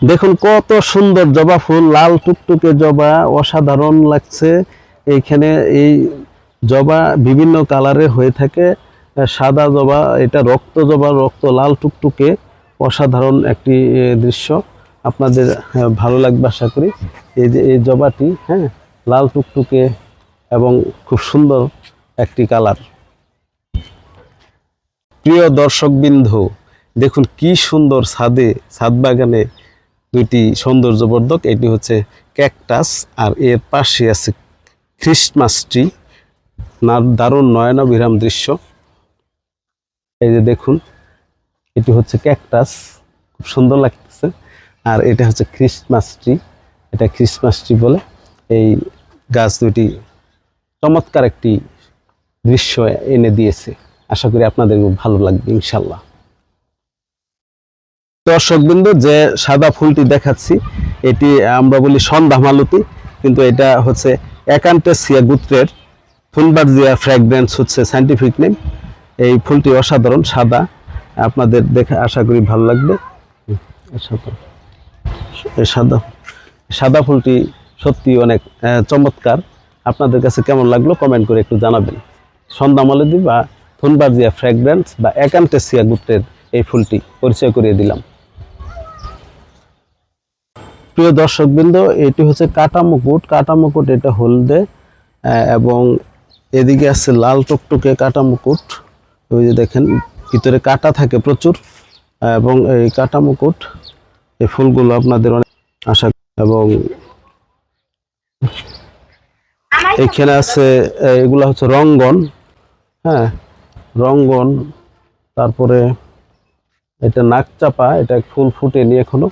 দেখুন কত সুন্দর জবা ফুল লাল টুকটুকে জবা অসাধারণ লাগছে। এইখানে এই জবা বিভিন্ন কালারে হয়ে থাকে। সাদা জবা এটা রক্ত জবা রক্ত লাল টুকটুকে অসাধারণ একটি দৃশ্য। আপনাদের হ্যাঁ, ভালো লাগবে আশা করি। এই যে এই জবাটি হ্যাঁ লাল টুকটুকে এবং খুব সুন্দর একটি কালার। প্রিয় দর্শকবৃন্দ দেখুন কি সুন্দর ছাদে ছাদ বাগানে দুইটি সৌন্দর্যবর্ধক, এটি হচ্ছে ক্যাকটাস আর এর পাশে আছে খ্রিস্টমাস ট্রি। না দারুণ নয়নাভিরাম দৃশ্য। এই যে দেখুন, এটি হচ্ছে ক্যাকটাস, খুব সুন্দর লাগতেছে। আর এটা হচ্ছে খ্রিস্টমাস ট্রি, এটা খ্রিস্টমাস ট্রি বলে এই গাছ দুটি চমৎকার একটি দৃশ্য এনে দিয়েছে। আশা করি আপনাদের খুব ভালো লাগবে ইনশাল্লাহ দর্শকবৃন্দ, যে সাদা ফুলটি দেখাচ্ছি, এটি আমরা বলি সন্ধ্যা মালতি, কিন্তু এটা হচ্ছে একান্টেসিয়া গোত্রের ফুলবার্জিয়া ফ্র্যাগ্রেন্স হচ্ছে সাইন্টিফিক নেম এই ফুলটি অসাধারণ, সাদা। আপনাদের দেখে আশা করি ভালো লাগবে। সাদা সাদা ফুলটি সত্যি অনেক চমৎকার। আপনাদের কাছে কেমন লাগল কমেন্ট করে একটু জানাবেন। সন্ধ্যা মালতী বা থুনবার্জিয়া ফ্র্যাগ্রেন্স বা একান্টেসিয়া গোত্রের এই ফুলটি পরিচয় করিয়ে দিলাম। প্রিয় দর্শকবৃন্দ, এটি হচ্ছে কাটা। মুকুট কাটা মুকুট এটা হলদে এবং এদিকে আছে লাল টকটকে কাটা। মুকুট ওই যে দেখেন, ভিতরে কাটা থাকে প্রচুর এবং এই কাটা মুকুট এই ফুলগুলো আপনাদের অনেক আশা এবং এখানে আছে এগুলো হচ্ছে রঙ্গন হ্যাঁ রঙ্গন, তারপরে এটা নাক চাপা, এটা ফুল ফুটেনি এখনও।